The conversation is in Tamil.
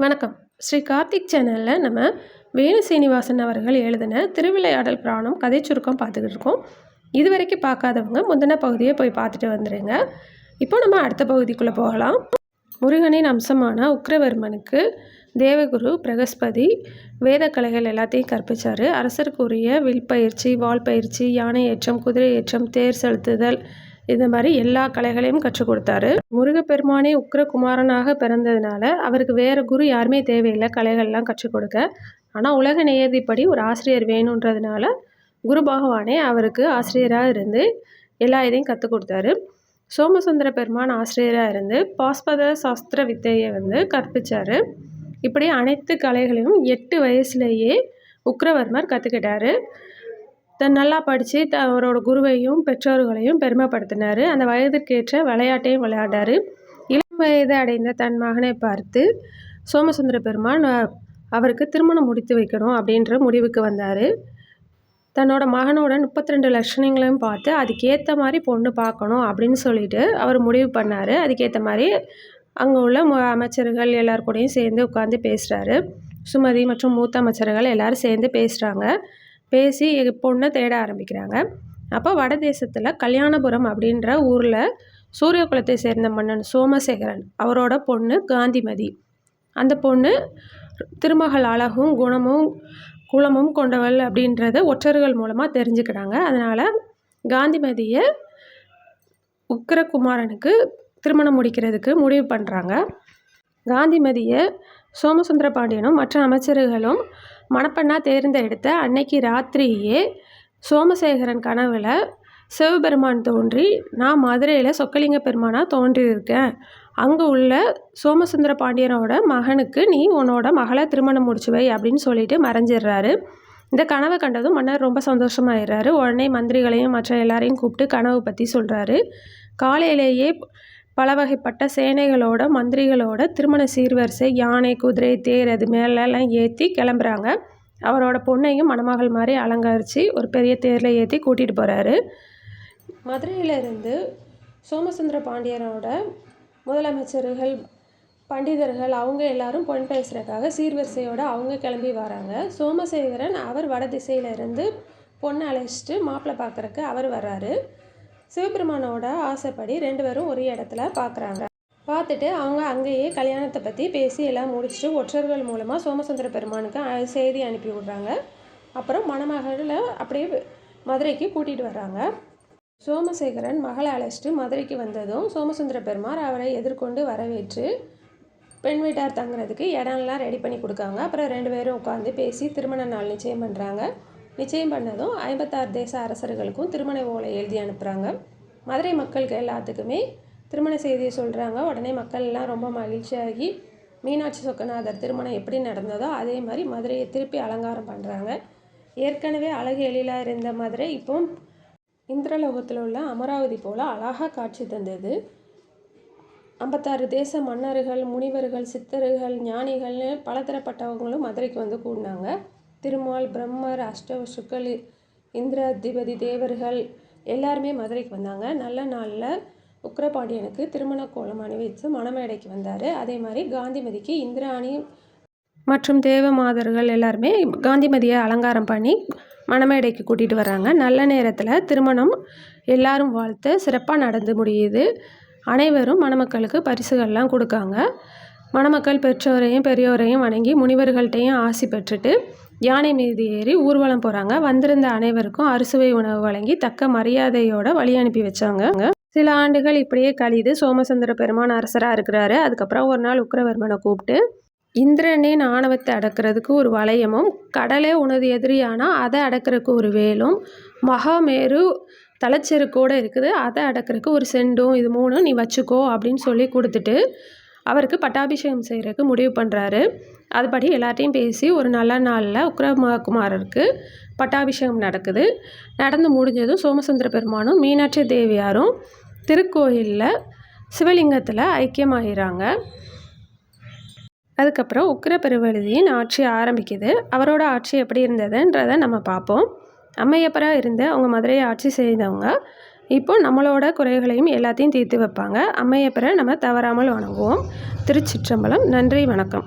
வணக்கம். ஸ்ரீ கார்த்திக் சேனலில் நம்ம வேணு சீனிவாசன் அவர்கள் எழுதின திருவிளையாடல் பிராணம் கதை சுருக்கம் பார்த்துக்கிட்டு இருக்கோம். இது வரைக்கும் பார்க்காதவங்க முந்தின பகுதியை போய் பார்த்துட்டு வந்துடுங்க இப்போ நம்ம அடுத்த பகுதிக்குள்ளே போகலாம். முருகனின் அம்சமான உக்ரவர்மனுக்கு தேவகுரு பிரகஸ்பதி வேதக்கலைகள் எல்லாத்தையும் கற்பித்தார் அரசருக்குரிய வில் பயிற்சி வால் பயிற்சி யானை ஏற்றம் குதிரை ஏற்றம் தேர் செலுத்துதல் இந்த மாதிரி எல்லா கலைகளையும் கற்றுக் கொடுத்தாரு. முருகப்பெருமானே உக்ரகுமாரனாக பிறந்ததுனால அவருக்கு வேறு குரு யாருமே தேவையில்லை கலைகள்லாம் கற்றுக் கொடுக்க. ஆனால் உலக நியதிப்படி ஒரு ஆசிரியர் வேணுன்றதுனால குரு பகவானே அவருக்கு ஆசிரியராக இருந்து எல்லா இதையும் கற்றுக் கொடுத்தாரு. சோமசுந்தர பெருமான் ஆசிரியராக இருந்து பாஸ்பத சாஸ்திர வித்தையை வந்து கற்பித்தார் இப்படி அனைத்து கலைகளையும் எட்டு வயசுலேயே உக்ரவர்மர் கற்றுக்கிட்டாரு தன் நல்லா படித்து த அவரோட குருவையும் பெற்றோர்களையும் பெருமைப்படுத்தினார். அந்த வயதிற்கேற்ற விளையாட்டையும் விளையாண்டார். இளம் வயது அடைந்த தன் மகனை பார்த்து சோமசுந்தர பெருமான் அவருக்கு திருமணம் முடித்து வைக்கணும் அப்படின்ற முடிவுக்கு வந்தார். தன்னோட மகனோட முப்பத்தி ரெண்டு லட்சணங்களையும் பார்த்து அதுக்கேற்ற மாதிரி பொண்ணு பார்க்கணும் அப்படின்னு சொல்லிட்டு அவர் முடிவு பண்ணார். அதுக்கேற்ற மாதிரி அங்கே உள்ள அமைச்சர்கள் எல்லார் கூடயும் சேர்ந்து உட்காந்து பேசுகிறாரு சுமதி மற்றும் மூத்த அமைச்சர்கள் எல்லோரும் சேர்ந்து பேசுகிறாங்க பேசி பொண்ணை தேட ஆரம்பிக்கிறாங்க. அப்போ வட தேசத்தில் கல்யாணபுரம் அப்படின்ற ஊரில் சூரிய குலத்தை சேர்ந்த மன்னன் சோமசேகரன் அவரோட பொண்ணு காந்திமதி. அந்த பொண்ணு திருமகள் அழகும் குணமும் குலமும் கொண்டவள் அப்படின்றத ஒற்றர்கள் மூலமாக தெரிஞ்சுக்கிறாங்க அதனால் காந்திமதியை உக்கிரகுமாரனுக்கு திருமணம் முடிக்கிறதுக்கு முடிவு பண்ணுறாங்க காந்திமதியை சோமசுந்தர பாண்டியனும் மற்ற அமைச்சர்களும் மணப்பெண்ணாக தேர்ந்தெடுத்த அன்னைக்கு ராத்திரியே சோமசேகரன் கனவில் சிவபெருமான் தோன்றி நான் மதுரையில் சொக்கலிங்க பெருமானாக தோன்றியிருக்கேன். அங்கே உள்ள சோமசுந்தர பாண்டியனோட மகனுக்கு நீ உன்னோட மகளை திருமணம் முடிச்சு வை அப்படின்னு சொல்லிட்டு மறைஞ்சிடுறாரு. இந்த கனவை கண்டதும் மன்னர் ரொம்ப சந்தோஷமாயிடுறாரு. உடனே மந்திரிகளையும் மற்ற எல்லாரையும் கூப்பிட்டு கனவு பற்றி சொல்கிறாரு காலையிலேயே பல வகைப்பட்ட சேனைகளோட மந்திரிகளோட திருமண சீர்வரிசை யானை குதிரை தேர் அது மேலெல்லாம் ஏற்றி கிளம்புறாங்க. அவரோட பொண்ணையும் மணமகள் மாதிரி அலங்கரித்து ஒரு பெரிய தேரில் ஏற்றி கூட்டிகிட்டு போகிறாரு மதுரையிலிருந்து சோமசுந்தர பாண்டியனோட முதலமைச்சர்கள் பண்டிதர்கள் அவங்க எல்லாரும் பொன் பேசுகிறதுக்காக சீர்வரிசையோடு அவங்க கிளம்பி வராங்க. சோமசேகரன் அவர் வட திசையிலிருந்து பொண்ணை அழைச்சிட்டு மாப்பிள்ளை பார்க்குறக்கு அவர் வர்றாரு. சிவபெருமானோட ஆசைப்படி ரெண்டு பேரும் ஒரே இடத்துல பார்க்குறாங்க பார்த்துட்டு அவங்க அங்கேயே கல்யாணத்தை பற்றி பேசி எல்லாம் முடிச்சுட்டு ஒற்றர்கள் மூலமாக சோமசுந்தர பெருமானுக்கு செய்தி அனுப்பி விட்றாங்க. அப்புறம் மணமகளை அப்படியே மதுரைக்கு கூட்டிகிட்டு வர்றாங்க. சோமசேகரன் மகளை அழைச்சிட்டு மதுரைக்கு வந்ததும் சோமசுந்தர பெருமார் அவரை எதிர்கொண்டு வரவேற்று பெண் வீட்டார் தங்குறதுக்கு இடம்லாம் ரெடி பண்ணி கொடுக்காங்க. அப்புறம் ரெண்டு பேரும் உட்காந்து பேசி திருமண நாள் நிச்சயம் பண்ணுறாங்க நிச்சயம் பண்ணதும் ஐம்பத்தாறு தேச அரசர்களுக்கும் திருமண ஓலை எழுதி அனுப்புகிறாங்க மதுரை மக்களுக்கு எல்லாத்துக்குமே திருமண செய்தியை சொல்கிறாங்க உடனே மக்கள் எல்லாம் ரொம்ப மகிழ்ச்சியாகி மீனாட்சி சொக்கநாதர் திருமணம் எப்படி நடந்ததோ அதே மாதிரி மதுரையை திருப்பி அலங்காரம் பண்ணுறாங்க ஏற்கனவே அழகு எழிலாக இருந்த மதுரை இப்போ இந்திரலோகத்தில் உள்ள அமராவதி போல் அழகாக காட்சி தந்தது. ஐம்பத்தாறு தேச மன்னர்கள் முனிவர்கள் சித்தர்கள் ஞானிகள்னு பலதரப்பட்டவங்களும் மதுரைக்கு வந்து கூடினாங்க. திருமால் பிரம்மர் அஷ்டவ சுக்கல் இந்திர அதிபதி தேவர்கள் எல்லாருமே மதுரைக்கு வந்தாங்க. நல்ல நாளில் உக்ரபாண்டியனுக்கு திருமண கோலம் அணிவித்து மணமேடைக்கு வந்தார். அதே மாதிரி காந்திமதிக்கு இந்திராணி மற்றும் தேவ மாதர்கள் எல்லாருமே காந்திமதியை அலங்காரம் பண்ணி மணமேடைக்கு கூட்டிகிட்டு வராங்க. நல்ல நேரத்தில் திருமணம் எல்லாரும் வாழ்த்து சிறப்பாக நடந்து முடியுது. அனைவரும் மணமக்களுக்கு பரிசுகள்லாம் கொடுக்காங்க. மணமக்கள் பெற்றோரையும் பெரியோரையும் வணங்கி முனிவர்கள்ட்டையும் ஆசி பெற்றுட்டு யானை மீது ஏறி ஊர்வலம் போகிறாங்க வந்திருந்த அனைவருக்கும் அறுசுவை உணவு வழங்கி தக்க மரியாதையோட வழி அனுப்பி வச்சாங்க. சில ஆண்டுகள் இப்படியே கழிது சோமசுந்தர பெருமான் அரசராக இருக்கிறாரு. அதுக்கப்புறம் ஒரு நாள் உக்ரவர்மனை கூப்பிட்டு இந்திரனின் ஆணவத்தை அடக்கிறதுக்கு ஒரு வளையமும் கடலே உனது எதிரியானால் அதை அடக்கிறதுக்கு ஒரு வேலும் மகாமேரு தலைச்செருக்கோடு இருக்குது அதை அடக்கிறதுக்கு ஒரு செண்டும் இது மூணும் நீ வச்சுக்கோ அப்படின்னு சொல்லி கொடுத்துட்டு அவருக்கு பட்டாபிஷேகம் செய்கிறதுக்கு முடிவு பண்ணுறாரு அதுபடி எல்லாத்தையும் பேசி ஒரு நல்ல நாளில் உக்ரமகுமாரருக்கு பட்டாபிஷேகம் நடக்குது. நடந்து முடிஞ்சதும் சோமசுந்தர பெருமானும் மீனாட்சி தேவியாரும் திருக்கோயிலில் சிவலிங்கத்தில் ஐக்கியமாகிறாங்க அதுக்கப்புறம் உக்கிர பெருவழுதியின் ஆட்சி ஆரம்பிக்குது. அவரோட ஆட்சி எப்படி இருந்ததுன்றதை நம்ம பார்ப்போம். அம்மையப்பராக இருந்து அவங்க மதுரையை ஆட்சி செய்தவங்க இப்போ நம்மளோட குறைகளையும் எல்லாத்தையும் தீர்த்து வைப்பாங்க. அம்மையப்பரை நம்ம தவறாமல் வணங்குவோம். திருச்சிற்றம்பலம். நன்றி வணக்கம்.